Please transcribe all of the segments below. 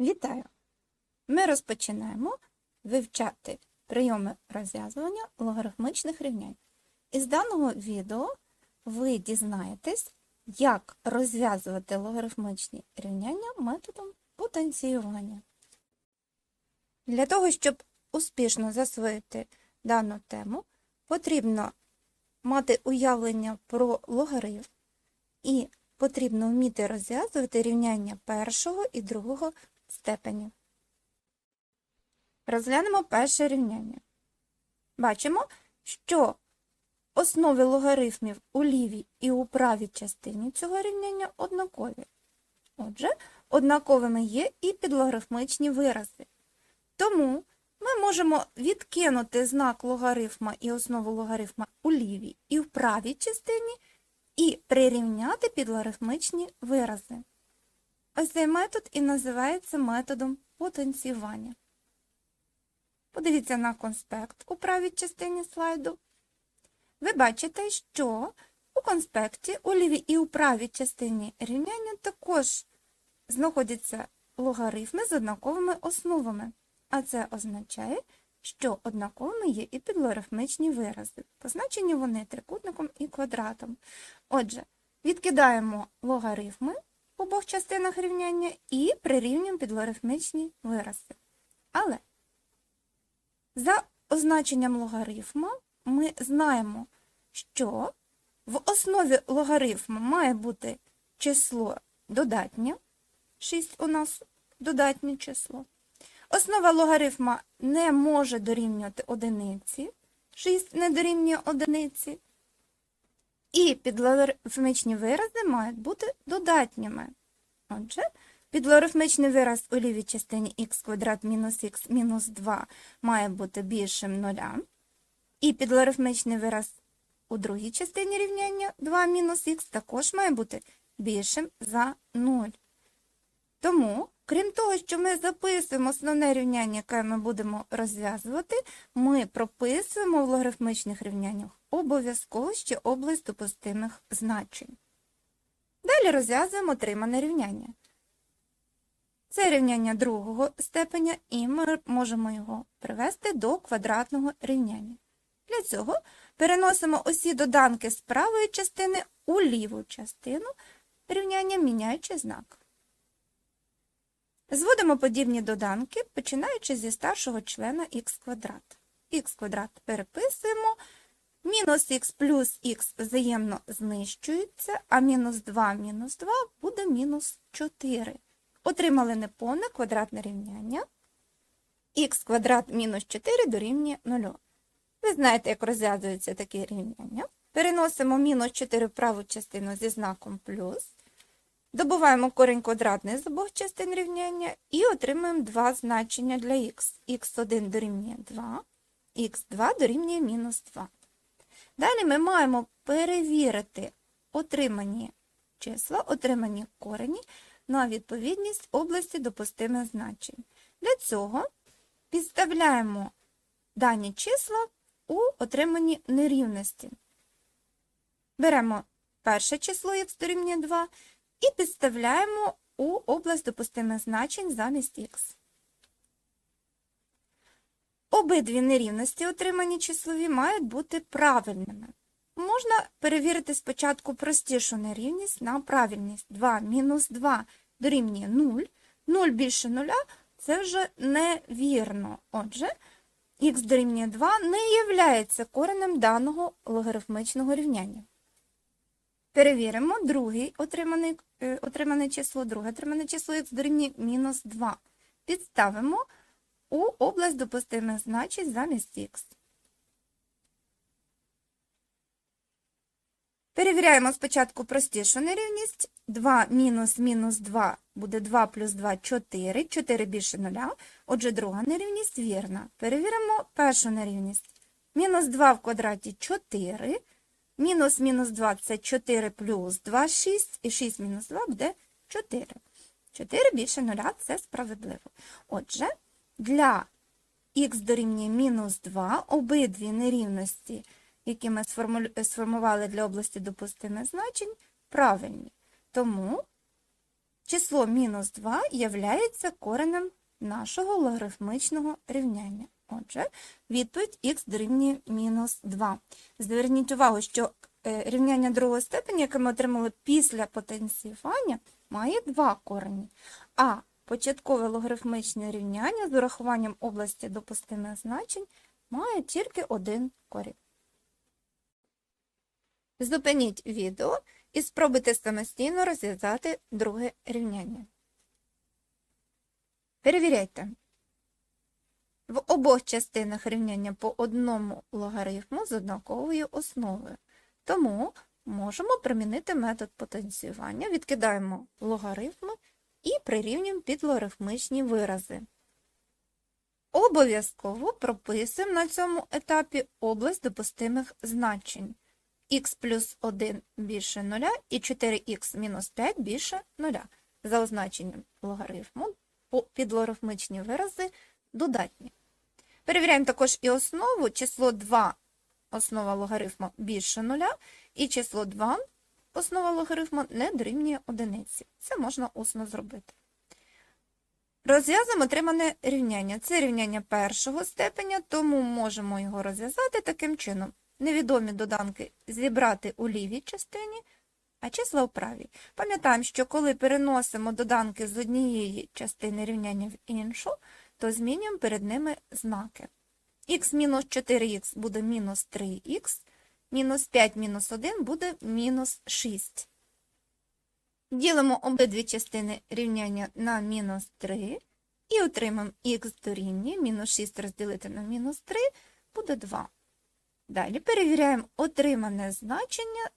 Вітаю! Ми розпочинаємо вивчати прийоми розв'язування логарифмічних рівнянь. Із даного відео ви дізнаєтесь, як розв'язувати логарифмічні рівняння методом потенціювання. Для того, щоб успішно засвоїти дану тему, потрібно мати уявлення про логарифм і потрібно вміти розв'язувати рівняння першого і другого степенів. Розглянемо перше рівняння. Бачимо, що основи логарифмів у лівій і у правій частині цього рівняння однакові. Отже, однаковими є і підлогарифмічні вирази. Тому ми можемо відкинути знак логарифма і основу логарифма у лівій і в правій частині і прирівняти підлогарифмічні вирази. Ось цей метод і називається методом потенціювання. Подивіться на конспект у правій частині слайду. Ви бачите, що у конспекті у лівій і у правій частині рівняння також знаходяться логарифми з однаковими основами, а це означає, що однаковими є і підлогарифмічні вирази. Позначені вони трикутником і квадратом. Отже, відкидаємо логарифми обох частинах рівняння і прирівнюємо підлогарифмічні вирази. Але за означенням логарифма ми знаємо, що в основі логарифму має бути число додатнє, 6 у нас додатнє число. Основа логарифма не може дорівнювати одиниці, 6 не дорівнює одиниці. І підлогарифмічні вирази мають бути додатніми. Отже, підлогарифмічний вираз у лівій частині х квадрат мінус х мінус 2 має бути більшим нуля. І підлогарифмічний вираз у другій частині рівняння 2 мінус х також має бути більшим за 0. Тому, крім того, що ми записуємо основне рівняння, яке ми будемо розв'язувати, ми прописуємо в логарифмічних рівняннях обов'язково ще область допустимих значень. Далі розв'язуємо отримане рівняння. Це рівняння другого степеня, і ми можемо його привести до квадратного рівняння. Для цього переносимо усі доданки з правої частини у ліву частину рівняння, міняючи знак. Зводимо подібні доданки, починаючи зі старшого члена х квадрат. х квадрат переписуємо, мінус х плюс х взаємно знищуються, а мінус 2 мінус 2 буде мінус 4. Отримали неповне квадратне рівняння. х квадрат мінус 4 дорівнює 0. Ви знаєте, як розв'язуються такі рівняння. Переносимо мінус 4 в праву частину зі знаком плюс. Добуваємо корінь квадратний з обох частин рівняння і отримуємо два значення для х. х1 дорівнює 2, х2 дорівнює мінус 2. Далі ми маємо перевірити отримані числа, отримані корені на відповідність області допустимих значень. Для цього підставляємо дані числа у отримані нерівності. Беремо перше число х дорівнює 2 і підставляємо у область допустимих значень замість х. Обидві нерівності, отримані числові, мають бути правильними. Можна перевірити спочатку простішу нерівність на правильність. 2 мінус 2 дорівнює 0. 0 більше 0 – це вже невірно. Отже, х дорівнює 2 не є коренем даного логарифмічного рівняння. Перевіримо другий отриманий, е, отримане число, друге отримане число х дорівнює мінус 2. Підставимо у область допустимих значень замість х. Перевіряємо спочатку простішу нерівність. 2 мінус мінус 2 буде 2 плюс 2 – 4. 4 більше 0. Отже, друга нерівність вірна. Перевіримо першу нерівність. Мінус 2 в квадраті – 4. Мінус мінус 2 – це 4 плюс 2 – 6. І 6 мінус 2 буде 4. 4 більше 0 – це справедливо. Отже, для х дорівнює мінус 2 обидві нерівності – які ми сформували для області допустимих значень, правильні. Тому число мінус 2 являється коренем нашого логарифмічного рівняння. Отже, відповідь х дорівнює мінус 2. Зверніть увагу, що е, рівняння другої степені, яке ми отримали після потенціювання, має два корені. А початкове логарифмічне рівняння з урахуванням області допустимих значень має тільки один корінь. Зупиніть відео і спробуйте самостійно розв'язати друге рівняння. Перевіряйте. В обох частинах рівняння по одному логарифму з однаковою основою. Тому можемо примінити метод потенціювання, відкидаємо логарифми і прирівнюємо під логарифмічні вирази. Обов'язково прописуємо на цьому етапі область допустимих значень х плюс 1 більше 0 і 4х мінус 5 більше 0. За означенням логарифму під логарифмічні вирази додатні. Перевіряємо також і основу, число 2 основа логарифму більше 0, і число 2 основа логарифму не дорівнює одиниці. Це можна усно зробити. Розв'язуємо отримане рівняння. Це рівняння першого степеня, тому можемо його розв'язати таким чином. Невідомі доданки зібрати у лівій частині, а числа у правій. Пам'ятаємо, що коли переносимо доданки з однієї частини рівняння в іншу, то змінюємо перед ними знаки. х мінус 4х буде мінус 3х, мінус 5 мінус 1 буде мінус 6. Ділимо обидві частини рівняння на мінус 3 і отримаємо х дорівнює мінус 6 розділити на мінус 3 буде 2. Далі перевіряємо отримане значення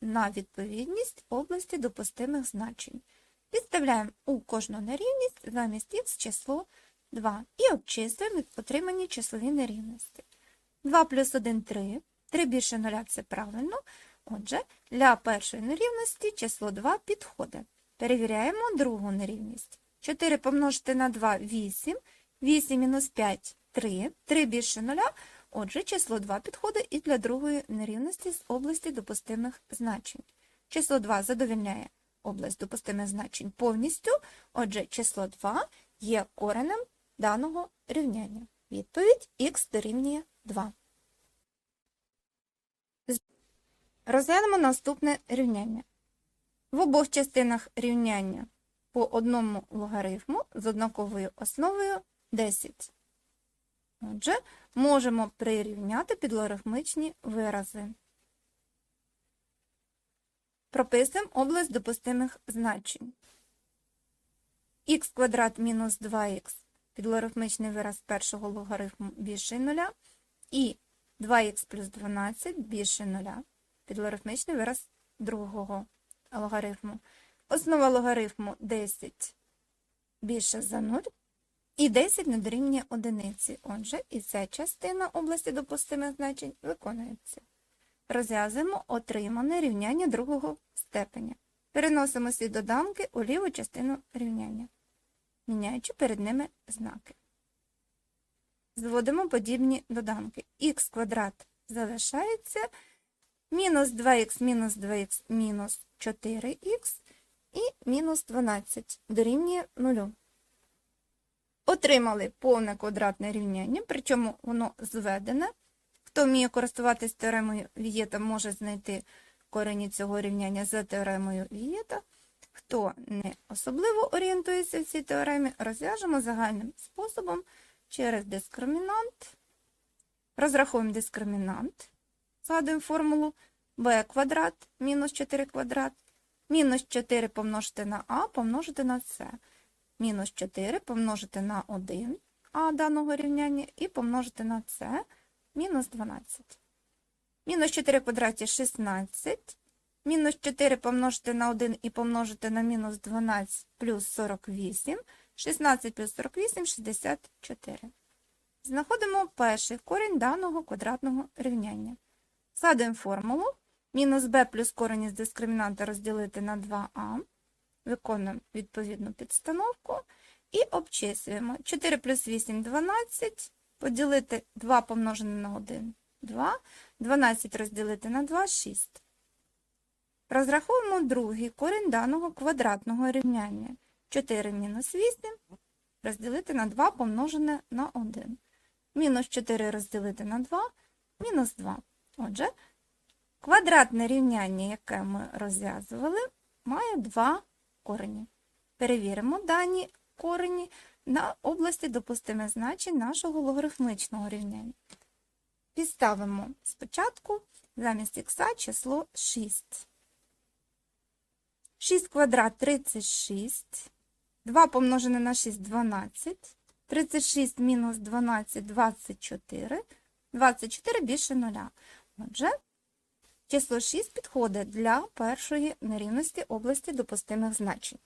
на відповідність області допустимих значень. Підставляємо у кожну нерівність замість х число 2 і обчислюємо отримані числові нерівності. 2 плюс 1 – 3, 3 більше 0 – це правильно. Отже, для першої нерівності число 2 підходить. Перевіряємо другу нерівність. 4 помножити на 2 – 8, 8 мінус 5 – 3, 3 більше 0, отже, число 2 підходить і для другої нерівності з області допустимих значень. Число 2 задовільняє область допустимих значень повністю, отже, число 2 є коренем даного рівняння. Відповідь х дорівнює 2. Розглянемо наступне рівняння. В обох частинах рівняння по одному логарифму з однаковою основою 10. Отже, можемо прирівняти підлогарифмічні вирази. Прописуємо область допустимих значень. х квадрат мінус 2х підлогарифмічний вираз першого логарифму більше 0 і 2х плюс 12 більше 0 підлогарифмічний вираз другого логарифму. Основа логарифму 10 більше за 0, і 10 не одиниці. Отже, і ця частина області допустимих значень виконується. Розв'язуємо отримане рівняння другого степеня. Переносимо всі доданки у ліву частину рівняння, міняючи перед ними знаки. Зводимо подібні доданки. х квадрат залишається мінус 2х мінус 2х мінус 4х і мінус 12 дорівнює 0. Отримали повне квадратне рівняння, причому воно зведене. Хто вміє користуватись теоремою Вієта, може знайти корені цього рівняння за теоремою Вієта. Хто не особливо орієнтується в цій теоремі, розв'яжемо загальним способом через дискримінант. Розраховуємо дискримінант. Згадуємо формулу b квадрат мінус 4 квадрат, мінус 4 помножити на а помножити на c. Мінус 4 помножити на 1 а даного рівняння і помножити на c мінус 12. Мінус 4 в квадраті 16. Мінус 4 помножити на 1 і помножити на мінус 12 плюс 48. 16 плюс 48 – 64. Знаходимо перший корінь даного квадратного рівняння. Згадуємо формулу. Мінус b плюс корінь із дискримінанта розділити на 2а. Виконуємо відповідну підстановку і обчислюємо. 4 плюс 8 – 12. Поділити 2 помножене на 1 – 2. 12 розділити на 2 – 6. Розраховуємо другий корінь даного квадратного рівняння. 4 мінус 8 розділити на 2 помножене на 1. Мінус 4 розділити на 2, мінус 2. Отже, квадратне рівняння, яке ми розв'язували, має два корені. Перевіримо дані корені на області допустимих значень нашого логарифмічного рівняння. Підставимо спочатку замість х число 6. 6 квадрат 36. 2 помножене на 6 12. 36 мінус 12 24. 24 більше 0. Отже, число 6 підходить для першої нерівності області допустимих значень.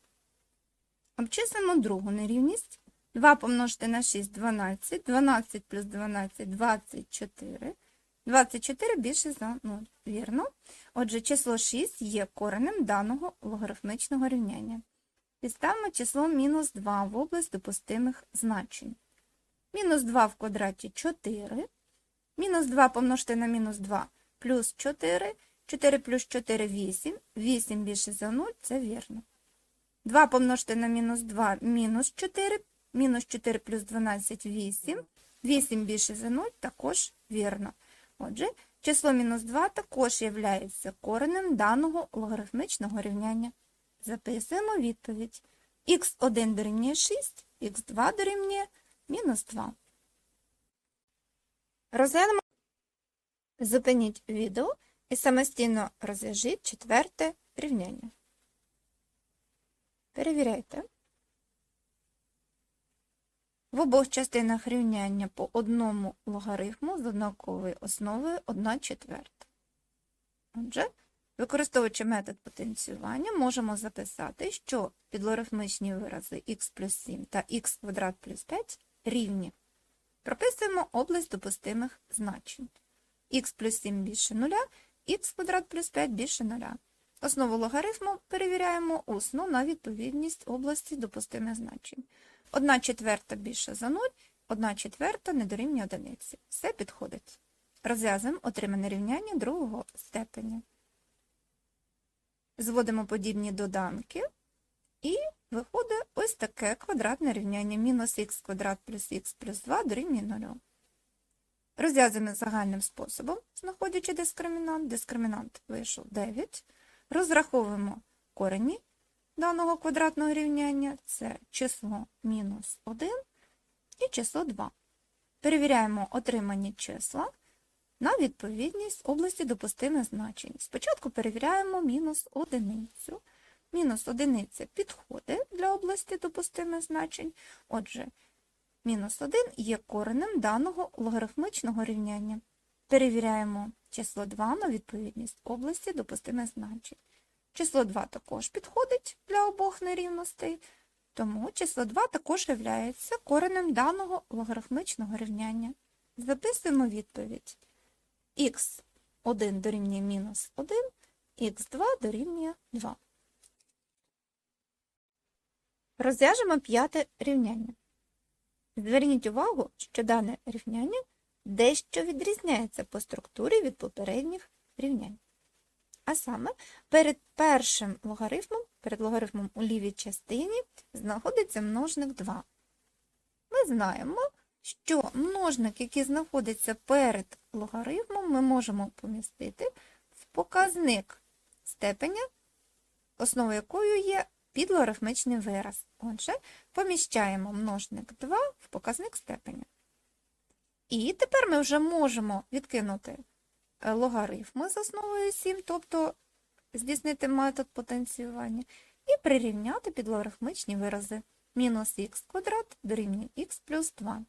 Обчислимо другу нерівність. 2 помножити на 6 12. 12 плюс 12 24. 24 більше за 0. Вірно. Отже, число 6 є коренем даного логарифмічного рівняння. Підставимо число мінус 2 в область допустимих значень. Мінус 2 в квадраті 4. Мінус 2 помножити на мінус 2 плюс 4. 4 плюс 4 – 8. 8 більше за 0 – це вірно. 2 помножити на мінус 2 – мінус 4. Мінус 4 плюс 12 – 8. 8 більше за 0 – також вірно. Отже, число мінус 2 також є коренем даного логарифмічного рівняння. Записуємо відповідь. х1 дорівнює 6, х2 дорівнює мінус 2. Розглянемо. Зупиніть відео і самостійно розв'яжіть четверте рівняння. Перевіряйте. В обох частинах рівняння по одному логарифму з однаковою основою 1 четверта. Отже, використовуючи метод потенціювання, можемо записати, що підлогарифмічні вирази х плюс 7 та х квадрат плюс 5 рівні. Прописуємо область допустимих значень. х плюс 7 більше 0, х квадрат плюс 5 більше 0. Основу логарифму перевіряємо усно на відповідність області допустимих значень. 1 четверта більше за 0, 1 четверта не дорівнює одиниці. Все підходить. Розв'язуємо отримане рівняння другого степеня. Зводимо подібні доданки і виходить ось таке квадратне рівняння мінус х квадрат плюс х плюс 2 дорівнює 0. Розв'язуємо загальним способом, знаходячи дискримінант. Дискримінант вийшов 9. Розраховуємо корені даного квадратного рівняння це число мінус 1 і число 2. Перевіряємо отримані числа на відповідність області допустимих значень. Спочатку перевіряємо мінус одиницю. Мінус одиниця підходить для області допустимих значень. Отже, мінус 1 є коренем даного логарифмічного рівняння. Перевіряємо число 2 на відповідність області допустимих значень. Число 2 також підходить для обох нерівностей, тому число 2 також є коренем даного логарифмічного рівняння. Записуємо відповідь. х1 дорівнює мінус 1, х2 дорівнює 2. Розв'яжемо п'яте рівняння. Зверніть увагу, що дане рівняння дещо відрізняється по структурі від попередніх рівнянь. А саме, перед першим логарифмом, перед логарифмом у лівій частині, знаходиться множник 2. Ми знаємо, що множник, який знаходиться перед логарифмом, ми можемо помістити в показник степеня, основою якою є підлогарифмічний вираз. Отже, поміщаємо множник 2 в показник степеня. І тепер ми вже можемо відкинути Е, логарифми з основою 7, тобто здійснити метод потенціювання, і прирівняти підлогарифмічні вирази. Мінус х квадрат дорівнює х плюс 2.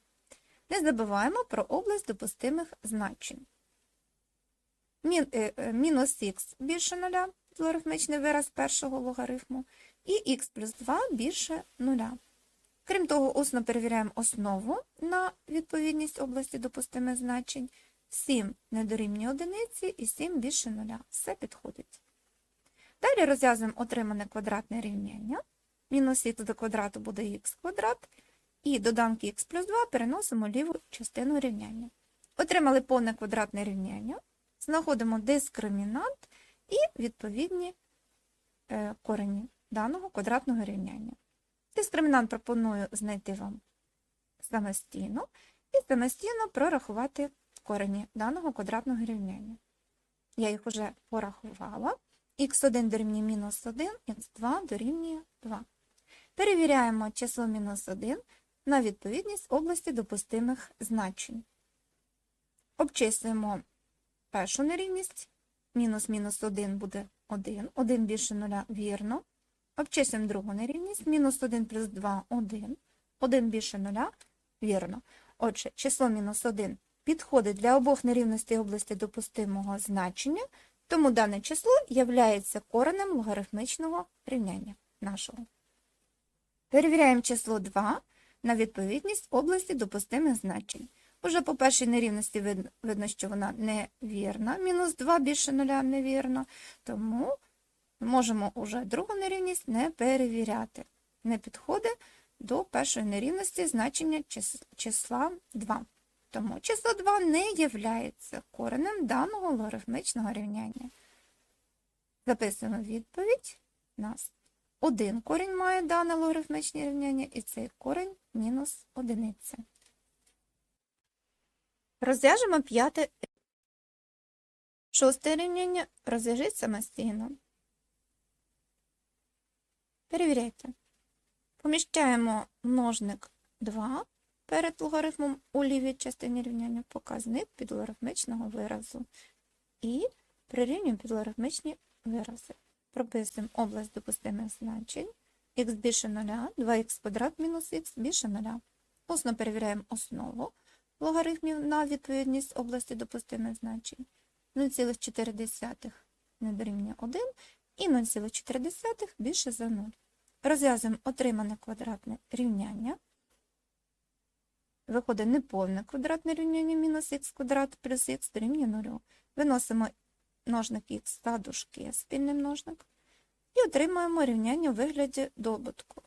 Не забуваємо про область допустимих значень. Е, е, мінус х більше 0, підлогарифмічний вираз першого логарифму, і х плюс 2 більше 0. Крім того, усно перевіряємо основу на відповідність області допустимих значень. 7 не дорівнює одиниці і 7 більше нуля. Все підходить. Далі розв'язуємо отримане квадратне рівняння. Мінус х до квадрату буде х квадрат. І доданки х плюс 2 переносимо ліву частину рівняння. Отримали повне квадратне рівняння. Знаходимо дискримінант і відповідні е, корені даного квадратного рівняння. Дискримінант пропоную знайти вам самостійно і самостійно прорахувати корені даного квадратного рівняння. Я їх вже порахувала. х1 дорівнює мінус 1, х2 дорівнює 2. Перевіряємо число мінус 1 на відповідність області допустимих значень. Обчислюємо першу нерівність. Мінус мінус 1 буде 1. 1 більше 0 вірно. Обчислюємо другу нерівність. Мінус 1 плюс 2 – 1. 1 більше 0 вірно. Отже, число мінус 1 підходить для обох нерівностей області допустимого значення, тому дане число є коренем логарифмічного рівняння нашого. Перевіряємо число 2 на відповідність області допустимих значень. Уже по першій нерівності видно, що вона невірна. Мінус 2 більше 0 невірно, тому можемо уже другу нерівність не перевіряти. Не підходить до першої нерівності значення числа 2. Тому число 2 не є коренем даного логарифмічного рівняння. Записуємо відповідь. У нас один корінь має дане логарифмічне рівняння, і цей корінь мінус одиниця. Розв'яжемо п'яте. Шосте рівняння розв'яжіть самостійно. Перевіряйте. Поміщаємо множник 2 перед логарифмом у лівій частині рівняння, показник підлогарифмічного виразу. І прирівнюємо підлогарифмічні вирази. Прописуємо область допустимих значень. х більше 0, 2х квадрат мінус х більше 0. Усно перевіряємо основу логарифмів на відповідність області допустимих значень. 0,4 не дорівнює 1 і 0,4 більше за 0. Розв'язуємо отримане квадратне рівняння. Виходить неповне квадратне рівняння мінус х квадрат плюс х дорівнює 0. Виносимо множник х за дужки, спільний множник, і отримаємо рівняння у вигляді добутку.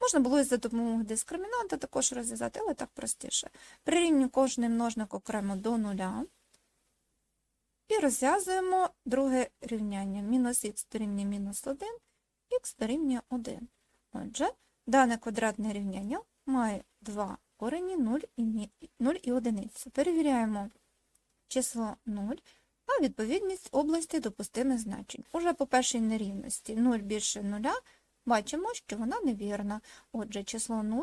Можна було і за допомогою дискримінанта також розв'язати, але так простіше. Прирівнюємо кожний множник окремо до нуля. І розв'язуємо друге рівняння. Мінус х дорівнює мінус 1, х дорівнює 1. Отже, дане квадратне рівняння має два корені 0 і 0 і 1. Перевіряємо число 0, а відповідність області допустимих значень. Уже по першій нерівності 0 більше 0, бачимо, що вона невірна. Отже, число 0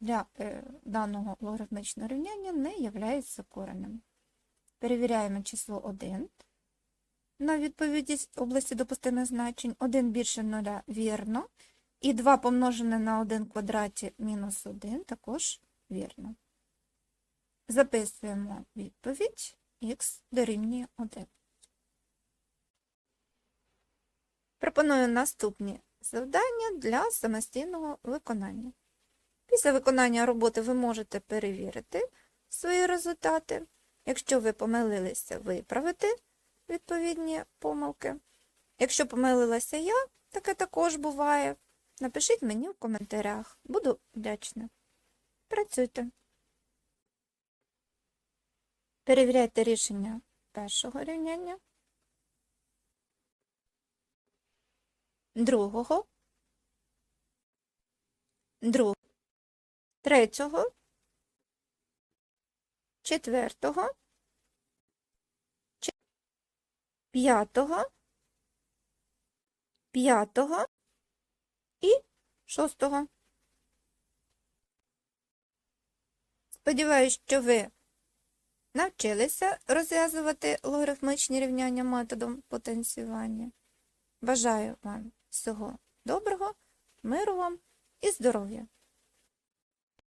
для е, даного логарифмічного рівняння не є коренем. Перевіряємо число 1 на відповідність області допустимих значень. 1 більше 0 вірно. І 2 помножене на 1 квадраті мінус 1 також вірно. Записуємо відповідь х дорівнює 1. Пропоную наступні завдання для самостійного виконання. Після виконання роботи ви можете перевірити свої результати. Якщо ви помилилися, виправити відповідні помилки. Якщо помилилася я, таке також буває. Напишіть мені в коментарях. Буду вдячна. Працюйте. Перевіряйте рішення першого рівняння, другого, другого, третього, четвертого, че- п'ятого, п'ятого і шостого. Сподіваюсь, що ви навчилися розв'язувати логарифмічні рівняння методом потенціювання. Бажаю вам всього доброго, миру вам і здоров'я!